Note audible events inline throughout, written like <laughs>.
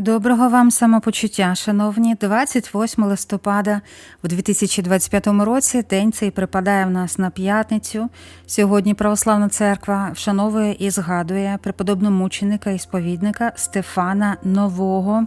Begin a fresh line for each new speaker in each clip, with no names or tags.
Доброго вам самопочуття, шановні. 28 листопада в 2025 році. День цей припадає в нас на п'ятницю. Сьогодні Православна церква вшановує і згадує преподобного мученика і сповідника Стефана Нового.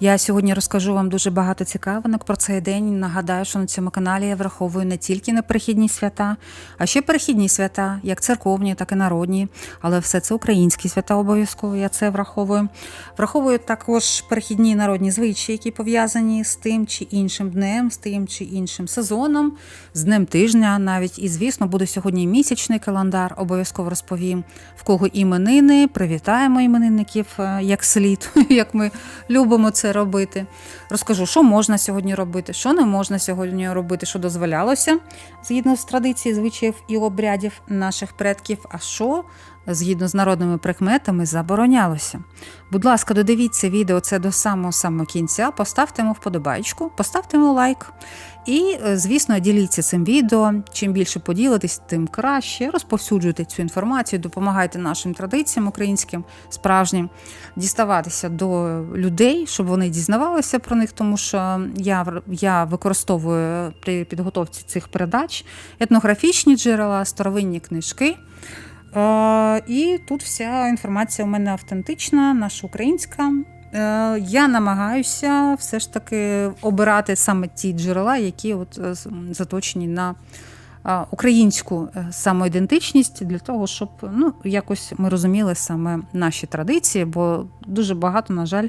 Я сьогодні розкажу вам дуже багато цікавинок про цей день. Нагадаю, що на цьому каналі я враховую не тільки на перехідні свята, а ще перехідні свята, як церковні, так і народні. Але все це українські свята обов'язково. Я це враховую. Враховую також перехідні народні звичаї, які пов'язані з тим чи іншим днем, з тим чи іншим сезоном, з днем тижня навіть. І, звісно, буде сьогодні місячний календар, обов'язково розповім, в кого іменини. Привітаємо іменинників е, як слід, <laughs> як ми любимо це робити. Розкажу, що можна сьогодні робити, що не можна сьогодні робити, що дозволялося згідно з традицій, звичаїв і обрядів наших предків, а що згідно з народними прикметами заборонялося. Будь ласка, додивіться відео це до самого самого кінця, поставте йому вподобайку, поставте йому лайк. І, е, звісно, діліться цим відео. Чим більше поділитесь, тим краще. Розповсюджуйте цю інформацію, допомагайте нашим традиціям українським, справжнім, діставатися до людей, щоб вони дізнавалися про них, тому що я, я використовую при підготовці цих передач етнографічні джерела, старовинні книжки. Е, І тут вся інформація у мене автентична, наша українська. Е, Я намагаюся все ж таки обирати саме ті джерела, які от е, заточені на українську е, самоідентичність, для того, щоб ну, якось ми розуміли саме наші традиції, бо дуже багато, на жаль,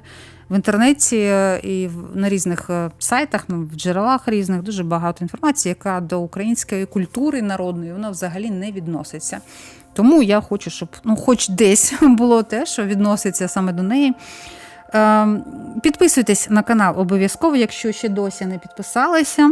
в інтернеті е, і на різних е, сайтах, ну, в джерелах різних дуже багато інформації, яка до української культури народної вона взагалі не відноситься. Тому я хочу, щоб ну, хоч десь <laughs> було те, що відноситься саме до неї. Ем, Підписуйтесь на канал обов'язково, якщо ще досі не підписалися.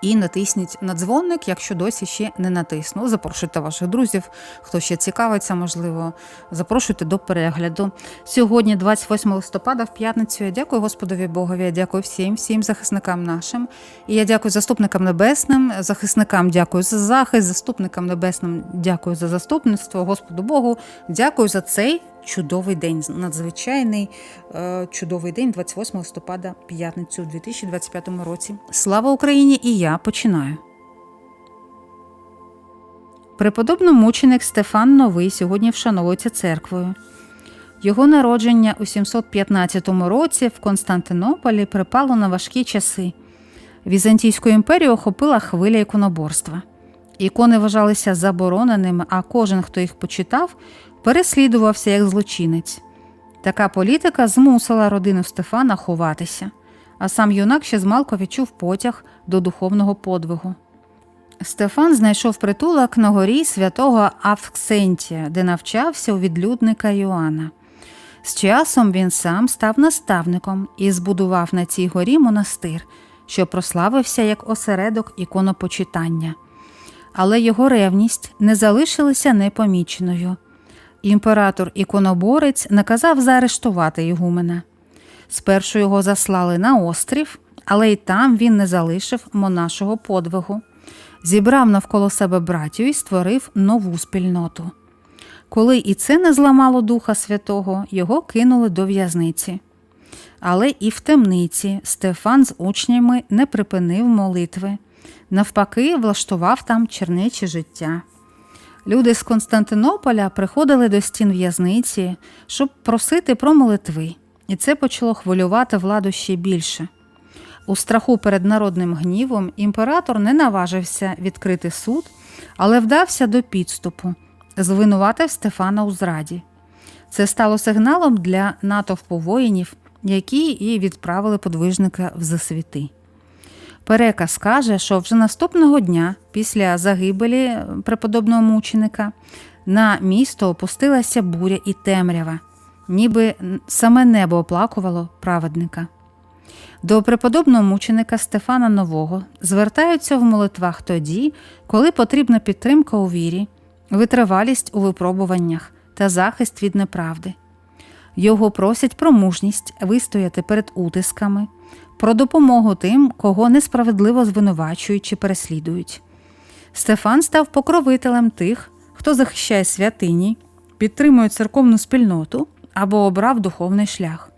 І натисніть на дзвоник, якщо досі ще не натиснули. Запрошуйте ваших друзів, хто ще цікавиться, можливо, запрошуйте до перегляду. Сьогодні, 28 листопада, в п'ятницю, я дякую Господові Богові, я дякую всім, всім захисникам нашим. І я дякую заступникам небесним, захисникам дякую за захист, заступникам небесним дякую за заступництво, Господу Богу, дякую за цей чудовий день, надзвичайний е, чудовий день, 28 листопада, п'ятницю у 2025 році. Слава Україні! І я починаю. Преподобномученик Стефан Новий сьогодні вшановується церквою. Його народження у 715 році в Константинополі припало на важкі часи. Візантійську імперію охопила хвиля іконоборства. Ікони вважалися забороненими, а кожен, хто їх почитав, переслідувався як злочинець. Така політика змусила родину Стефана ховатися, а сам юнак ще змалку відчув потяг до духовного подвигу. Стефан знайшов притулок на горі святого Авксентія, де навчався у відлюдника Йоанна. З часом він сам став наставником і збудував на цій горі монастир, що прославився як осередок іконопочитання. Але його ревність не залишилася непоміченою. Імператор іконоборець наказав заарештувати Ігумена. Спершу його заслали на острів, але й там він не залишив монашого подвигу, зібрав навколо себе братію і створив нову спільноту. Коли і це не зламало Духа Святого, його кинули до в'язниці. Але і в темниці Стефан з учнями не припинив молитви, навпаки, влаштував там чернече життя. Люди з Константинополя приходили до стін в'язниці, щоб просити про молитви, і це почало хвилювати владу ще більше. У страху перед народним гнівом імператор не наважився відкрити суд, але вдався до підступу, звинуватив Стефана у зраді. Це стало сигналом для натовпу воїнів, які і відправили подвижника в засвіти. Переказ каже, що вже наступного дня, після загибелі преподобного мученика, на місто опустилася буря і темрява, ніби саме небо оплакувало праведника. До преподобного мученика Стефана Нового звертаються в молитвах тоді, коли потрібна підтримка у вірі, витривалість у випробуваннях та захист від неправди. Його просять про мужність вистояти перед утисками, про допомогу тим, кого несправедливо звинувачують чи переслідують. Стефан став покровителем тих, хто захищає святині, підтримує церковну спільноту або обрав духовний шлях.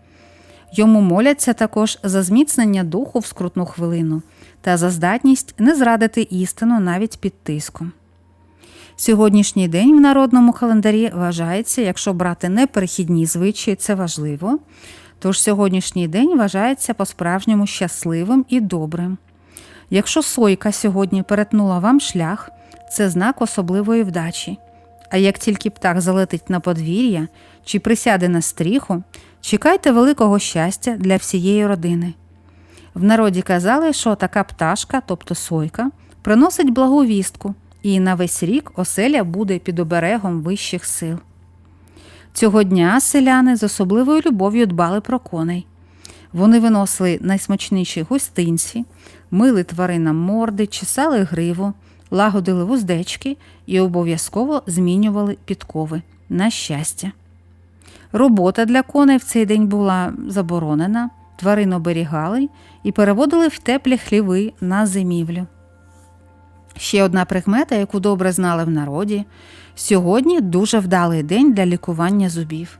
Йому моляться також за зміцнення духу в скрутну хвилину та за здатність не зрадити істину навіть під тиском. Сьогоднішній день в народному календарі вважається, якщо брати неперехідні звичаї, це важливо. Тож сьогоднішній день вважається по-справжньому щасливим і добрим. Якщо сойка сьогодні перетнула вам шлях, це знак особливої вдачі. А як тільки птах залетить на подвір'я чи присяде на стріху, чекайте великого щастя для всієї родини. В народі казали, що така пташка, тобто сойка, приносить благу вістку, і на весь рік оселя буде під оберегом вищих сил. Цього дня селяни з особливою любов'ю дбали про коней. Вони виносили найсмачніші гостинці, мили тваринам морди, чесали гриву, лагодили вуздечки і обов'язково змінювали підкови на щастя. Робота для коней в цей день була заборонена, тварин оберігали і переводили в теплі хліви на зимівлю. Ще одна прикмета, яку добре знали в народі, сьогодні дуже вдалий день для лікування зубів.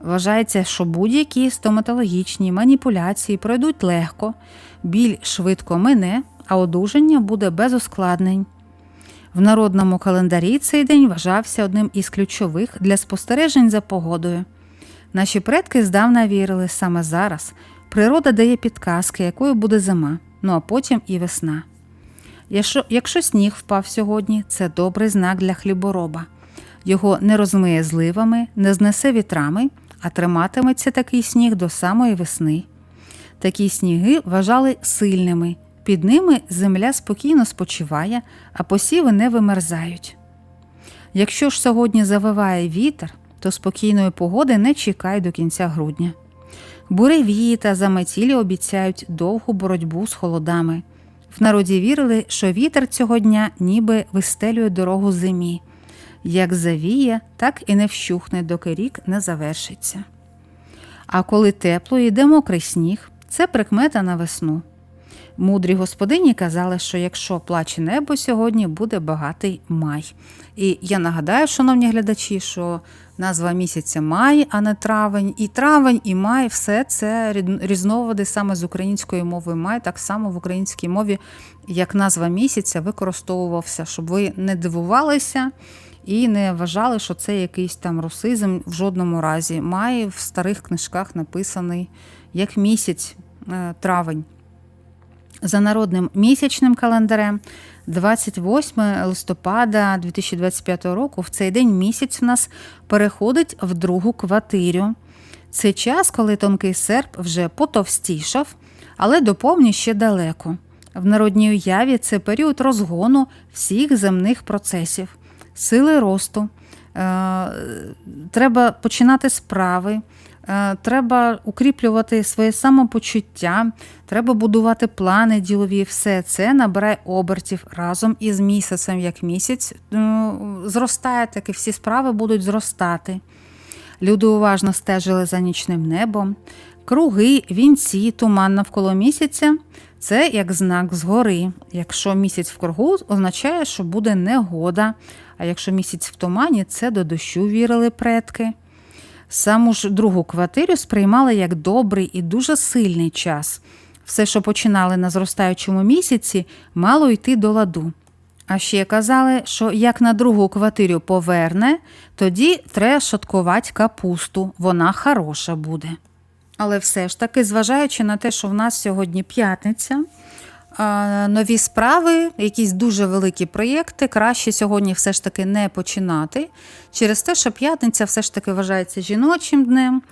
Вважається, що будь-які стоматологічні маніпуляції пройдуть легко, біль швидко мине, а одужання буде без ускладнень. В народному календарі цей день вважався одним із ключових для спостережень за погодою. Наші предки здавна вірили саме зараз. Природа дає підказки, якою буде зима, ну а потім і весна. Якщо, якщо сніг впав сьогодні, це добрий знак для хлібороба. Його не розмиє зливами, не знесе вітрами, а триматиметься такий сніг до самої весни. Такі сніги вважали сильними, під ними земля спокійно спочиває, а посіви не вимерзають. Якщо ж сьогодні завиває вітер, то спокійної погоди не чекай до кінця грудня. Буревії та заметілі обіцяють довгу боротьбу з холодами. В народі вірили, що вітер цього дня ніби вистелює дорогу зимі. Як завіє, так і не вщухне, доки рік не завершиться. А коли тепло йде мокрий сніг, це прикмета на весну. Мудрі господині казали, що якщо плаче небо сьогодні, буде багатий май. І я нагадаю, шановні глядачі, що назва місяця май, а не травень, і травень, і май все це різновиди саме з української мови май, так само в українській мові, як назва місяця, використовувався, щоб ви не дивувалися. І не вважали, що це якийсь там русизм в жодному разі. Май в старих книжках написаний як місяць е, травень. За народним місячним календарем, 28 листопада 2025 року, в цей день місяць в нас переходить в другу квартирю. Це час, коли тонкий серп вже потовстішав, але до повні ще далеко. В народній уяві це період розгону всіх земних процесів, сили росту. Е, треба починати справи. Е, треба укріплювати своє самопочуття, треба будувати плани ділові. Все це набирає обертів разом із місяцем, як місяць ну, зростає, так і всі справи будуть зростати. Люди уважно стежили за нічним небом. Круги, вінці, туман навколо місяця це як знак згори. Якщо місяць в кругу, означає, що буде негода. А якщо місяць в тумані, це до дощу вірили предки. Саму ж другу квартиру сприймали як добрий і дуже сильний час. Все, що починали на зростаючому місяці, мало йти до ладу. А ще казали, що як на другу квартиру поверне, тоді треба шаткувати капусту, вона хороша буде. Але все ж таки, зважаючи на те, що в нас сьогодні п'ятниця, нові справи, якісь дуже великі проєкти, краще сьогодні все ж таки не починати. Через те, що п'ятниця все ж таки вважається жіночим днем,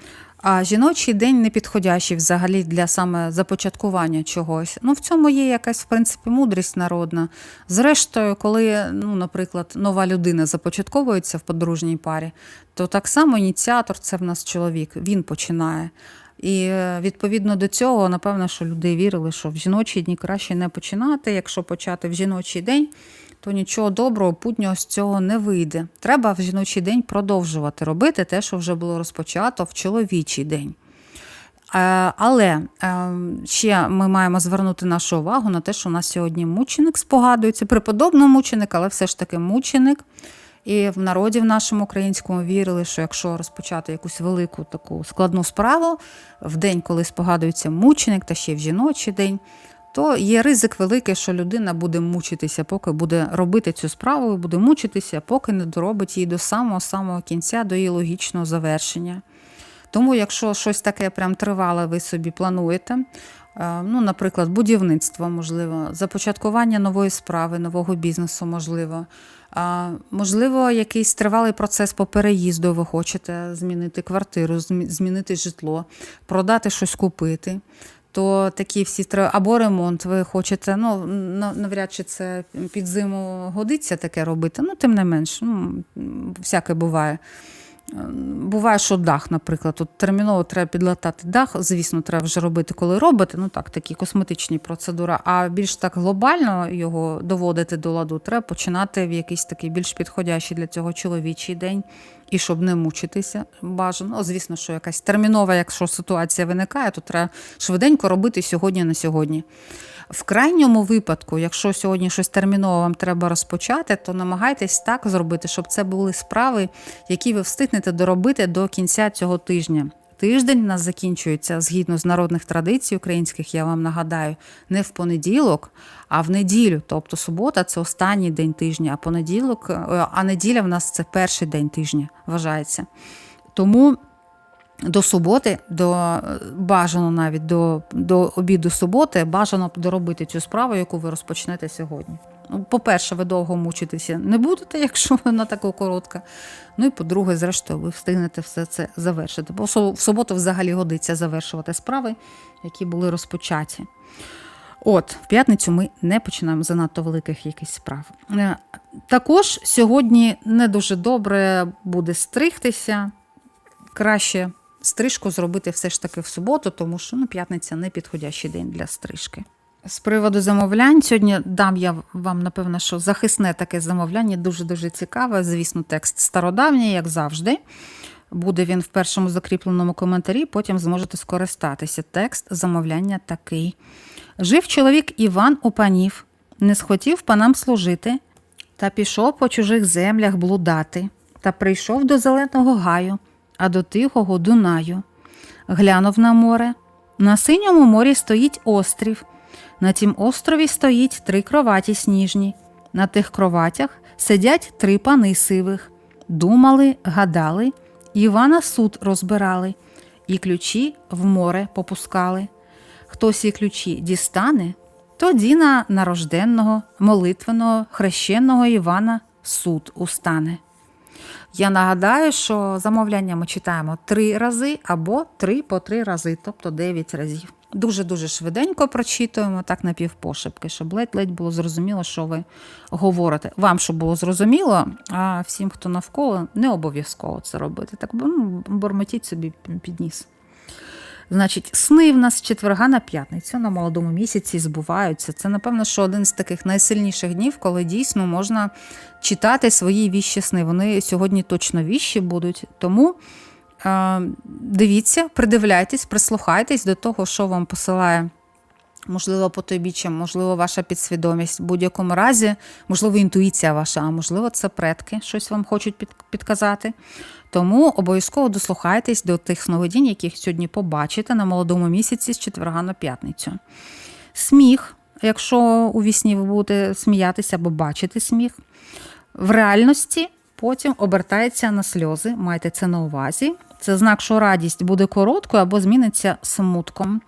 а жіночий день не підходящий взагалі для саме започаткування чогось. Ну, в цьому є якась, в принципі, мудрість народна. Зрештою, коли, ну, наприклад, нова людина започатковується в подружній парі, то так само ініціатор це в нас чоловік, він починає. І е, відповідно до цього, напевно, що люди вірили, що в жіночі дні краще не починати. Якщо почати в жіночий день, то нічого доброго, путнього з цього не вийде. Треба в жіночий день продовжувати робити те, що вже було розпочато в чоловічий день. Е, але е, ще ми маємо звернути нашу увагу на те, що у нас сьогодні мученик спогадується, преподобний мученик, але все ж таки мученик. І в народі в нашому українському вірили, що якщо розпочати якусь велику таку складну справу в день, коли спогадується мученик, та ще в жіночий день, то є ризик великий, що людина буде мучитися, поки буде робити цю справу, буде мучитися, поки не доробить її до самого самого кінця, до її логічного завершення. Тому, якщо щось таке прям тривале, ви собі плануєте, ну, наприклад, будівництво, можливо, започаткування нової справи, нового бізнесу, можливо. Можливо, якийсь тривалий процес по переїзду, ви хочете змінити квартиру, змінити житло, продати щось купити. То такі всі або ремонт ви хочете. Ну навряд чи це під зиму годиться таке робити. Ну, тим не менш, ну, всяке буває. Буває, що дах, наприклад, тут терміново треба підлатати дах. Звісно, треба вже робити, коли робите. Ну так, такі косметичні процедури. А більш так глобально його доводити до ладу, треба починати в якийсь такий більш підходящий для цього чоловічий день. І щоб не мучитися, бажано. Ну, звісно, що якась термінова, якщо ситуація виникає, то треба швиденько робити сьогодні на сьогодні. В крайньому випадку, якщо сьогодні щось терміново вам треба розпочати, то намагайтесь так зробити, щоб це були справи, які ви встигнете доробити до кінця цього тижня. Тиждень у нас закінчується згідно з народних традицій українських, я вам нагадаю, не в понеділок, а в неділю. Тобто субота це останній день тижня, а понеділок, е, а неділя в нас це перший день тижня, вважається. Тому до суботи, до е, бажано навіть до, до обіду суботи, бажано доробити цю справу, яку ви розпочнете сьогодні. По-перше, ви довго мучитися не будете, <laughs> якщо вона така коротка. Ну і по-друге, зрештою, ви встигнете все це завершити. Бо в суботу взагалі годиться завершувати справи, які були розпочаті. От, в п'ятницю ми не починаємо занадто великих якихось справ. Е, Також сьогодні не дуже добре буде стригтися. Краще стрижку зробити все ж таки в суботу, тому що ну, п'ятниця не підходящий день для стрижки. З приводу замовлянь, сьогодні дам я вам, напевно, що захисне таке замовляння, дуже-дуже цікаве. Звісно, текст стародавній, як завжди. Буде він в першому закріпленому коментарі, потім зможете скористатися. Текст замовляння такий. Жив чоловік Іван у панів, не схотів панам служити, та пішов по чужих землях блудати, та прийшов до зеленого гаю, а до тихого Дунаю. Глянув на море. На синьому морі стоїть острів. На тім острові стоїть три кроваті сніжні. На тих кроватях сидять три пани сивих. Думали, гадали, Івана суд розбирали, і ключі в море попускали. Хтось і ключі дістане, тоді на нарожденного, молитвеного, хрещеного Івана суд устане. Я нагадаю, що замовляння ми читаємо три рази або три по три рази, тобто дев'ять разів. Дуже-дуже швиденько прочитуємо, так напівпошепки, щоб ледь-ледь було зрозуміло, що ви говорите. Вам, щоб було зрозуміло, а всім, хто навколо, не обов'язково це робити. Так ну, бормотіть собі під ніс. Значить, сни в нас з четверга на п'ятницю на молодому місяці збуваються. Це, напевно, що один з таких найсильніших днів, коли дійсно можна читати свої віщі сни. Вони сьогодні точно віщі будуть. Тому дивіться, придивляйтесь, прислухайтесь до того, що вам посилає. Можливо, потойбіччям, можливо, ваша підсвідомість. В будь-якому разі, можливо, інтуїція ваша, а можливо, це предки щось вам хочуть підказати. Тому обов'язково дослухайтесь до тих сновидінь, яких сьогодні побачите на молодому місяці з четверга на п'ятницю. Сміх, якщо у вісні ви будете сміятися або бачити сміх, в реальності потім обертається на сльози. Майте це на увазі. Це знак, що радість буде короткою або зміниться смутком.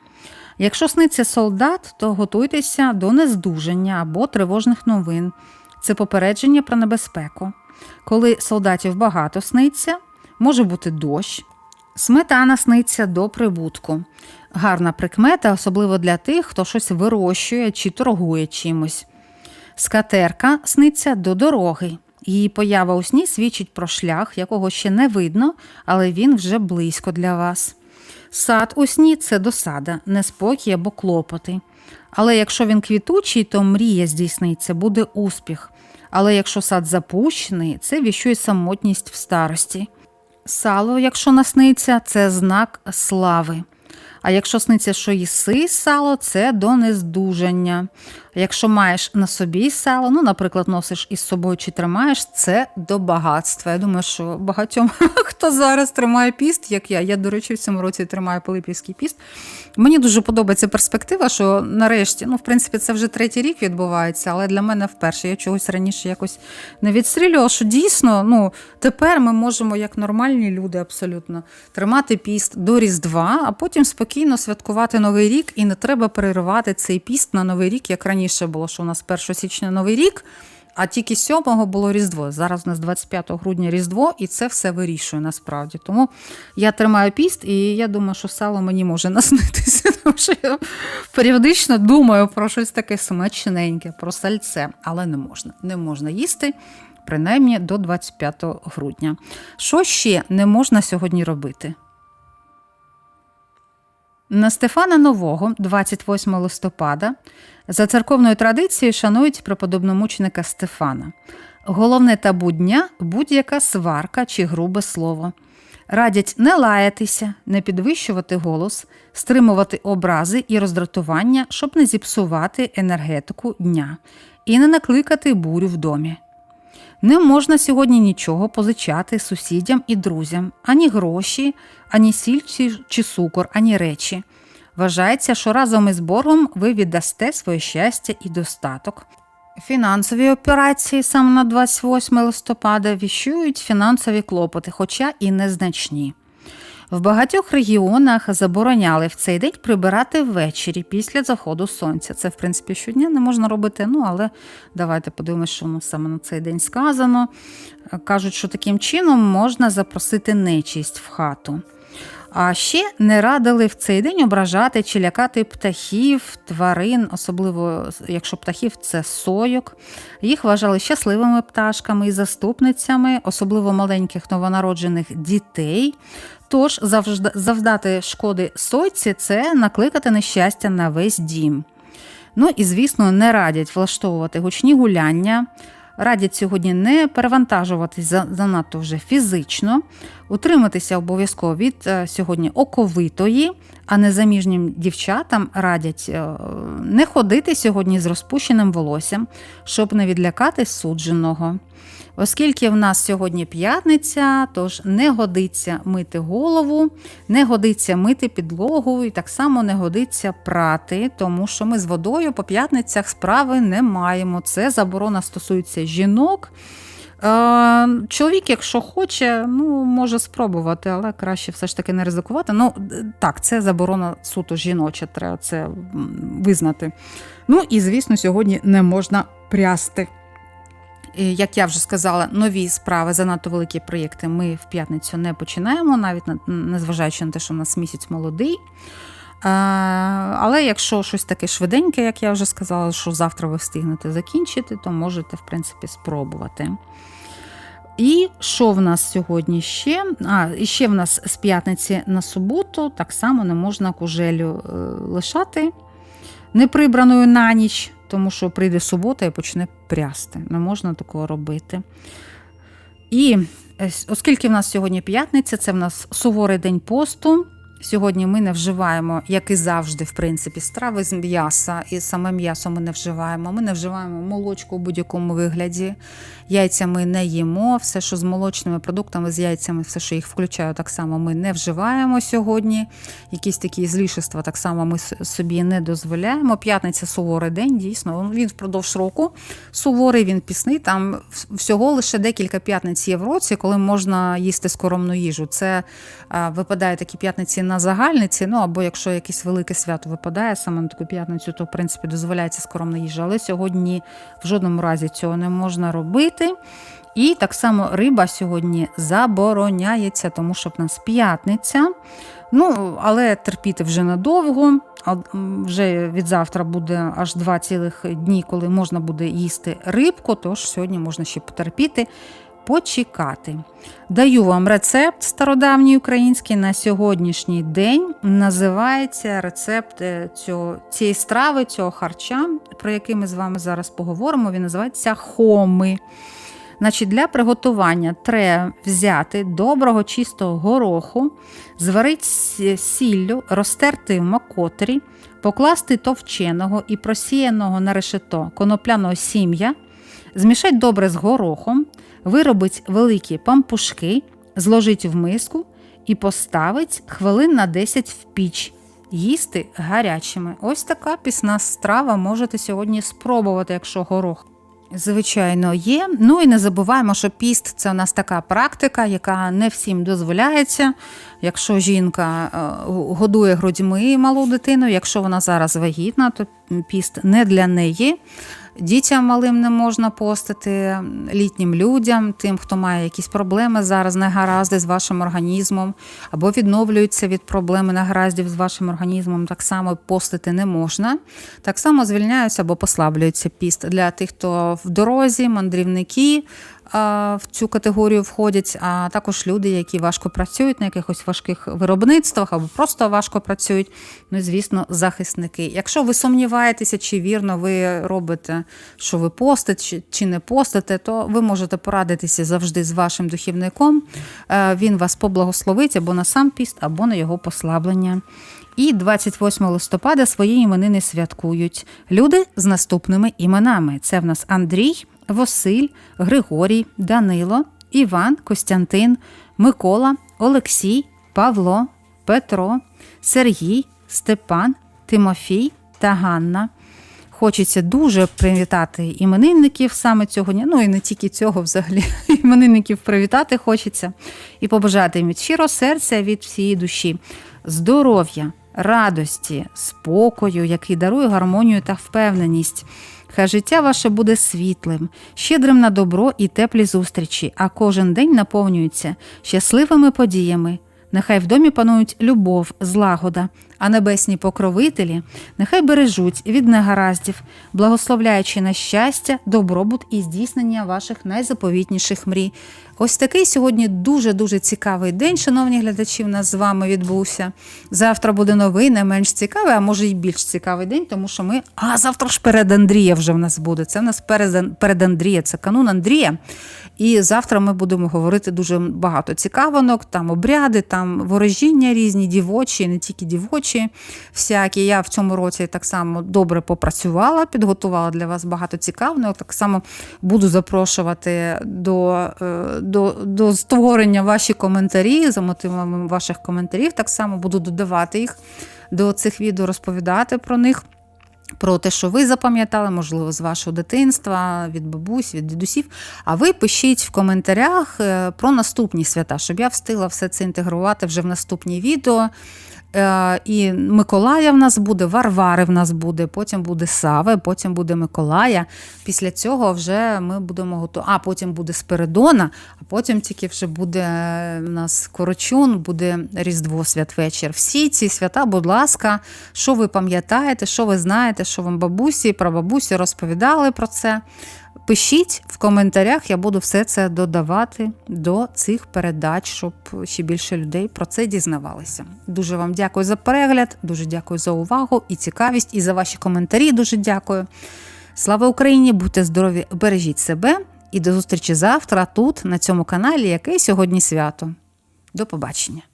Якщо сниться солдат, то готуйтеся до нездужання або тривожних новин. Це попередження про небезпеку. Коли солдатів багато сниться, може бути дощ. Сметана сниться до прибутку. Гарна прикмета, особливо для тих, хто щось вирощує чи торгує чимось. Скатерка сниться до дороги. Її поява у сні свідчить про шлях, якого ще не видно, але він вже близько для вас. Сад у сні це досада, неспокій або клопоти. Але якщо він квітучий, то мрія здійсниться, буде успіх. Але якщо сад запущений, це віщує самотність в старості. Сало, якщо насниться, це знак слави. А якщо сниться, що їси сало, це до нездужання. Якщо маєш на собі сало, ну, наприклад, носиш із собою чи тримаєш, це до багатства. Я думаю, що багатьом, <laughs> хто зараз тримає піст, як я. Я, до речі, в цьому році тримаю Пилипівський піст. Мені дуже подобається перспектива, що нарешті, ну, в принципі, це вже третій рік відбувається, але для мене вперше. Я чогось раніше якось не відстрілювала, що дійсно, ну, тепер ми можемо, як нормальні люди, абсолютно, тримати піст до Різдва, а потім спокійно святкувати Новий рік, і не треба переривати цей піст на Новий рік, як раніше було, що у нас 1 січня Новий рік. А тільки 7-го було Різдво. Зараз у нас 25 грудня Різдво, і це все вирішує насправді. Тому я тримаю піст, і я думаю, що сало мені може наснитися. <laughs> Тому що я періодично думаю про щось таке смачненьке, про сальце, але не можна. Не можна їсти, принаймні до 25 грудня. Що ще не можна сьогодні робити? На Стефана Нового, 28 листопада, за церковною традицією шанують преподобномученика Стефана. Головне табу дня будь-яка сварка чи грубе слово. Радять не лаятися, не підвищувати голос, стримувати образи і роздратування, щоб не зіпсувати енергетику дня і не накликати бурю в домі. Не можна сьогодні нічого позичати сусідям і друзям, ані гроші, ані сіль чи, чи цукор, ані речі. Вважається, що разом із боргом ви віддасте своє щастя і достаток. Фінансові операції саме на 28 листопада віщують фінансові клопоти, хоча і незначні. В багатьох регіонах забороняли в цей день прибирати ввечері після заходу сонця. Це, в принципі, щодня не можна робити, ну але давайте подивимося, що саме на цей день сказано. Кажуть, що таким чином можна запросити нечість в хату. А ще не радили в цей день ображати чи лякати птахів, тварин, особливо якщо птахів це сойок. Їх вважали щасливими пташками і заступницями, особливо маленьких новонароджених дітей. Тож завдати шкоди сойці це накликати нещастя на весь дім. Ну і, звісно, не радять влаштовувати гучні гуляння. Радять сьогодні не перевантажуватись занадто вже фізично, утриматися обов'язково від е, сьогодні оковитої, а незаміжнім дівчатам радять е, не ходити сьогодні з розпущеним волоссям, щоб не відлякати судженого. Оскільки в нас сьогодні п'ятниця, тож не годиться мити голову, не годиться мити підлогу, і так само не годиться прати, тому що ми з водою по п'ятницях справи не маємо. Це заборона стосується жінок. Е, чоловік, якщо хоче, ну може спробувати, але краще все ж таки не ризикувати. Ну так, це заборона суто жіноча, треба це визнати. Ну і звісно, сьогодні не можна прясти. Як я вже сказала, нові справи, занадто великі проєкти ми в п'ятницю не починаємо, навіть незважаючи на те, що у нас місяць молодий. Але якщо щось таке швиденьке, як я вже сказала, що завтра ви встигнете закінчити, то можете, в принципі, спробувати. І що в нас сьогодні ще? А, і ще в нас з п'ятниці на суботу так само не можна кужелю е, лишати неприбраною на ніч тому що прийде субота і почне прясти. Не можна такого робити. І е, оскільки в нас сьогодні п'ятниця, це в нас суворий день посту. Сьогодні ми не вживаємо, як і завжди, в принципі, страви з м'яса, і саме м'ясо ми не вживаємо. Ми не вживаємо молочку у будь-якому вигляді. Яйця ми не їмо. Все, що з молочними продуктами, з яйцями, все, що їх включаю, так само ми не вживаємо сьогодні. Якісь такі злішества так само ми собі не дозволяємо. П'ятниця суворий день, дійсно, він впродовж року суворий, він пісний. Там всього лише декілька п'ятниць є в році, коли можна їсти скоромну їжу. Це випадає такі п'ятниці на загальниці, ну або якщо якесь велике свято випадає саме на таку п'ятницю, то в принципі дозволяється скоромна їжа. Але сьогодні в жодному разі цього не можна робити. І так само риба сьогодні забороняється, тому що в нас п'ятниця. Ну, але терпіти вже надовго. Вже від завтра буде аж два цілих дні, коли можна буде їсти рибку, тож сьогодні можна ще потерпіти почекати. Даю вам рецепт стародавній український на сьогоднішній день. Називається рецепт е, цього, цієї страви, цього харча, про який ми з вами зараз поговоримо. Він називається хоми. Значить, для приготування треба взяти доброго чистого гороху, зварити сіллю, розтерти в макотрі, покласти товченого і просіяного на решето конопляного сім'я, змішати добре з горохом, виробить великі пампушки, зложить в миску і поставить хвилин на 10 в піч. Їсти гарячими. Ось така пісна страва можете сьогодні спробувати, якщо горох. Звичайно, є. Ну і не забуваємо, що піст це у нас така практика, яка не всім дозволяється. Якщо жінка е, годує грудьми малу дитину, якщо вона зараз вагітна, то піст не для неї. Дітям малим не можна постити, літнім людям, тим, хто має якісь проблеми зараз, негаразди з вашим організмом, або відновлюються від проблеми негараздів з вашим організмом, так само постити не можна. Так само звільняються або послаблюється піст для тих, хто в дорозі, мандрівники в цю категорію входять, а також люди, які важко працюють на якихось важких виробництвах або просто важко працюють. Ну і звісно, захисники. Якщо ви сумніваєтеся, чи вірно ви робите, що ви постите, чи, не постите, то ви можете порадитися завжди з вашим духівником. Е, Він вас поблагословить або на сам піст, або на його послаблення. І 28 листопада свої іменини святкують люди з наступними іменами: це в нас Андрій, Василь, Григорій, Данило, Іван, Костянтин, Микола, Олексій, Павло, Петро, Сергій, Степан, Тимофій та Ганна. Хочеться дуже привітати іменинників саме цього дня. Ну і не тільки цього, взагалі, <laughs> іменинників привітати хочеться і побажати їм від щиро серця, від всієї душі здоров'я, радості, спокою, який дарує гармонію та впевненість. Хай життя ваше буде світлим, щедрим на добро і теплі зустрічі, а кожен день наповнюється щасливими подіями. Нехай в домі панують любов, злагода, а небесні покровителі нехай бережуть від негараздів, благословляючи на щастя, добробут і здійснення ваших найзаповітніших мрій. Ось такий сьогодні дуже-дуже цікавий день, шановні глядачі, у нас з вами відбувся. Завтра буде новий, не менш цікавий, а може й більш цікавий день, тому що ми. А завтра ж перед Андрія вже в нас буде. Це в нас перед, перед Андрія, це канун Андрія. І завтра ми будемо говорити дуже багато цікавинок, там обряди, там ворожіння різні, дівочі, не тільки дівочі, всякі. Я в цьому році так само добре попрацювала, підготувала для вас багато цікавинок. Так само буду запрошувати до, е, до, до створення ваші коментарі за мотивами ваших коментарів. Так само буду додавати їх до цих відео, розповідати про них. Про те, що ви запам'ятали, можливо, з вашого дитинства, від бабусь, від дідусів. А ви пишіть в коментарях е, про наступні свята, щоб я встигла все це інтегрувати вже в наступні відео. Е, І Миколая в нас буде, Варвари в нас буде, потім буде Саве, потім буде Миколая. Після цього вже ми будемо готові. А потім буде Спиридона, а потім тільки вже буде в нас Корочун, буде Різдво святвечір. Всі ці свята, будь ласка, що ви пам'ятаєте, що ви знаєте, що вам бабусі, прабабусі розповідали про це. Пишіть в коментарях, я буду все це додавати до цих передач, щоб ще більше людей про це дізнавалися. Дуже вам дякую за перегляд, дуже дякую за увагу і цікавість, і за ваші коментарі. Дуже дякую. Слава Україні! Будьте здорові, бережіть себе і до зустрічі завтра тут, на цьому каналі, який сьогодні свято. До побачення!